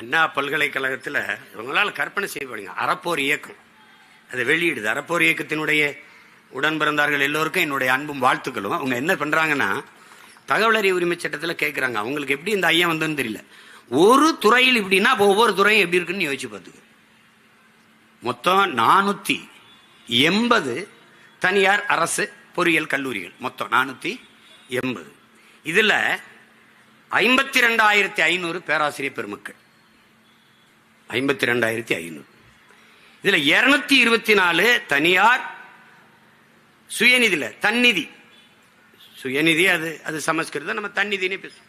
அண்ணா பல்கலைக்கழகத்தில் இவங்களால் கற்பனை செய்யப்படுங்க அறப்போர் இயக்கம். அதை வெளியிடுது. அறப்போர் இயக்கத்தினுடைய உடன் பிறந்தார்கள் எல்லோருக்கும் என்னுடைய அன்பும் வாழ்த்துக்களும். அவங்க என்ன பண்ணுறாங்கன்னா தகவல் அறிவு உரிமை சட்டத்தில் கேட்குறாங்க அவங்களுக்கு எப்படி இந்த ஐயம் வந்ததுன்னு தெரியல. ஒரு துறையில் இப்படின்னா இப்போ ஒவ்வொரு துறையும் எப்படி இருக்குன்னு யோசிச்சு பார்த்துக்க. மொத்தம் நானூற்றி எண்பது தனியார் அரசு பொறியியல் கல்லூரிகள். மொத்தம் நானூற்றி எண்பது. இதில் ஐம்பத்தி ரெண்டாயிரத்தி ஐநூறு பேராசிரியர் பெருமக்கள். ஐம்பத்தி ரெண்டாயிரத்தி ஐநூறு. இதில் இருநூத்தி இருபத்தி நாலு தனியார் சுயநிதியில் தன்னிதி. சுயநிதி அது அது சமஸ்கிருதம் நம்ம தன்னிதினே பேசுவோம்.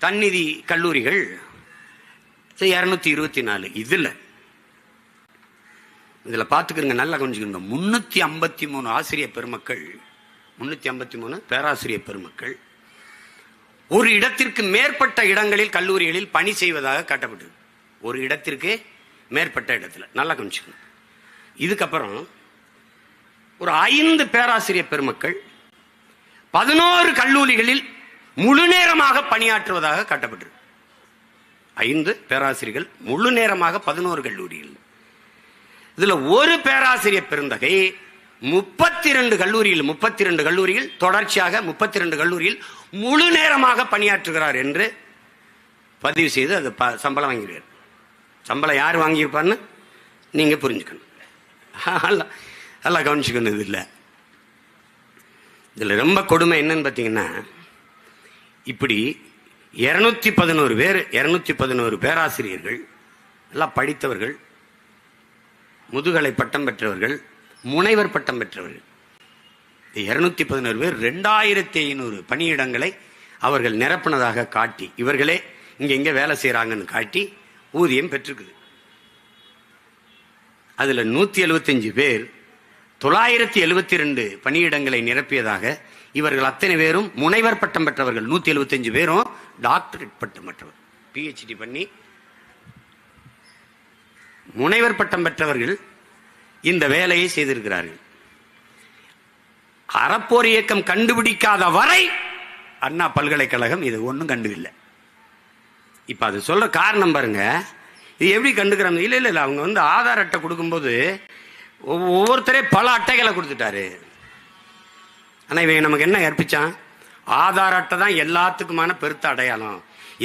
தன்னிதி கல்லூரிகள் இரநூத்தி இருபத்தி நாலு. இதில் இதில் பார்த்துக்கிறங்க நல்லா கொஞ்சம் முன்னூற்றி ஐம்பத்தி மூணு ஆசிரியர் பெருமக்கள் முன்னூற்றி ஐம்பத்தி மூணு பேராசிரியர் பெருமக்கள் ஒரு இடத்திற்கு மேற்பட்ட இடங்களில் கல்லூரிகளில் பணி செய்வதாக காட்டப்பட்டது ஒரு இடத்திற்கு மேற்பட்ட இடத்துல. நல்லா கவனிச்சுக்கணும். இதுக்கப்புறம் ஒரு ஐந்து பேராசிரியர் பெருமக்கள் பதினோரு கல்லூரிகளில் முழு நேரமாக பணியாற்றுவதாக காட்டப்பட்டது ஐந்து பேராசிரியர்கள் முழு நேரமாக பதினோரு கல்லூரிகள் இதுல ஒரு பேராசிரியர் பெருந்தகை முப்பத்தி ரெண்டு கல்லூரியில் முப்பத்தி ரெண்டு கல்லூரியில் தொடர்ச்சியாக முப்பத்தி ரெண்டு கல்லூரியில் முழு நேரமாக பணியாற்றுகிறார் என்று பதிவு செய்து அது சம்பளம் வாங்குகிறார் சம்பளம் யார் வாங்கியிருப்பான்னு நீங்க புரிஞ்சுக்கணும். நல்லா கவனிச்சுக்கணும் இது இல்லை. இதில் ரொம்ப கொடுமை என்னன்னு பார்த்தீங்கன்னா இப்படி இரநூத்தி பதினோரு பேர் இரநூத்தி பதினோரு பேராசிரியர்கள் எல்லாம் படித்தவர்கள் முதுகலை பட்டம் பெற்றவர்கள் முனைவர் பட்டம் பெற்றவர்கள். இருநூத்தி பதினோரு பேர் ரெண்டாயிரத்தி ஐநூறு பணியிடங்களை அவர்கள் நிரப்பினதாக காட்டி இவர்களே இங்க இங்கே வேலை செய்யறாங்கன்னு காட்டி ஊதியம் பெற்றிருக்குது. அதில் நூற்றி எழுபத்தஞ்சு பேர் தொள்ளாயிரத்தி எழுபத்தி ரெண்டு பணியிடங்களை நிரப்பியதாக இவர்கள் அத்தனை பேரும் முனைவர் பட்டம் பெற்றவர்கள். நூற்றி எழுபத்தஞ்சு பேரும் டாக்டரேட் பட்டம் பெற்றவர். பிஹெச்டி பண்ணி முனைவர் பட்டம் பெற்றவர்கள் இந்த வேலையை செய்திருக்கிறார்கள். அறப்போர் இயக்கம் கண்டுபிடிக்காத வரை அண்ணா பல்கலைக்கழகம் இது ஒன்றும் கண்டுவில்லை. இப்ப அது சொல்ற காரணம் பாருங்க. இது எப்படி கண்டுக்கிறாங்க? இல்ல இல்ல இல்ல அவங்க வந்து ஆதார் அட்டை கொடுக்கும்போது ஒவ்வொருத்தரே பல அட்டைகளை கொடுத்துட்டாரு. ஆனா இவங்க நமக்கு என்ன கற்பிச்சான்? ஆதார் அட்டை தான் எல்லாத்துக்குமான பெருத்த அடையாளம்.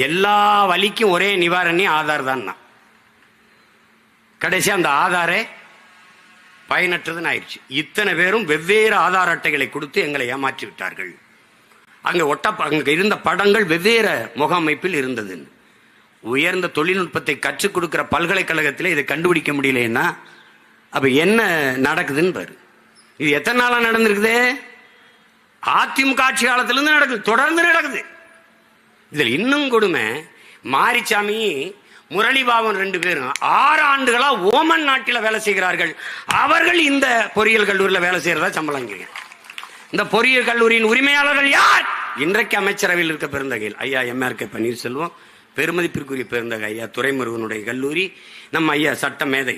எல்லா வலிக்கும் ஒரே நிவாரணி ஆதார் தான் கடைசி அந்த ஆதாரே பயனற்றதுன்னு ஆயிடுச்சு. இத்தனை பேரும் வெவ்வேறு ஆதார் அட்டைகளை கொடுத்து எங்களை ஏமாற்றி விட்டார்கள். அங்க ஒட்ட அங்க இருந்த படங்கள் வெவ்வேறு முகமைப்பில் இருந்தது உயர்ந்த தொழில்நுட்பத்தை கற்றுக் கொடுக்கிற பல்கலைக்கழகத்தில் இதை கண்டுபிடிக்க முடியலன்னா அப்போ என்ன நடக்குதுன்னு பாரு இது எத்தனை நாளா நடந்திருக்குது? அதிமுக ஆட்சி காலத்திலிருந்து நடக்குது தொடர்ந்து நடக்குது. இதில் இன்னும் கொடுமை மாரிச்சாமி முரளிபாபன் ரெண்டு பேரும் ஆறு ஆண்டுகளா ஓமன் நாட்டில் வேலை செய்கிறார்கள். அவர்கள் இந்த பொறியியல் கல்லூரியில் வேலை செய்யறதா சம்பளம் இந்த பொறியியல் கல்லூரியின் உரிமையாளர்கள் யார்? இன்றைக்கு அமைச்சரவையில் இருக்க பெருந்தகையில் ஐயா எம்ஆர் கே பன்னீர்செல்வம் பெருமதிப்பிற்குரிய பேருந்தக ஐயா துறைமுருகனுடைய கல்லூரி நம்ம ஐயா சட்ட மேதை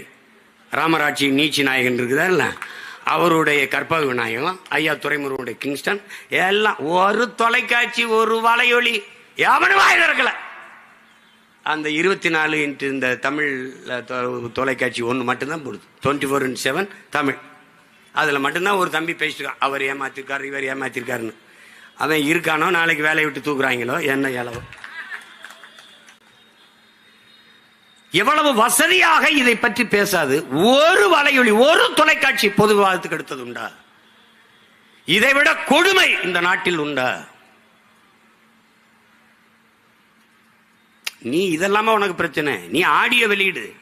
ராமராட்சி நீச்சி நாயகன் இருக்குதார்ல அவருடைய கற்பக விநாயகம் ஐயா துறைமுருகனுடைய கிங்ஸ்டன் எல்லாம் ஒரு தொலைக்காட்சி ஒரு வலையொலி எவனும் வாயில் இருக்கல. அந்த இருபத்தி நாலு இன்ட்டு இந்த தமிழ் தொலைக்காட்சி ஒன்று மட்டும்தான் போடுது. Twenty four into seven Tamil. அதில் மட்டும்தான் ஒரு தம்பி பேசிட்டுருக்கான் அவர் ஏமாத்திருக்காரு இவர் ஏமாத்திருக்காருன்னு. அவன் இருக்கானோ நாளைக்கு வேலையை விட்டு தூக்குறாங்களோ என்ன இளவோ. எவ்வளவு வசதியாக இதை பற்றி பேசாது. ஒரு வலையொலி ஒரு தொலைக்காட்சி பொது விவாதத்துக்கு எடுத்தது உண்டா? இதை விட கொடுமை இந்த நாட்டில் உண்டா? நீ இதெல்லாம உனக்கு பிரச்சனை? நீ ஆடியோ வெளியிடு.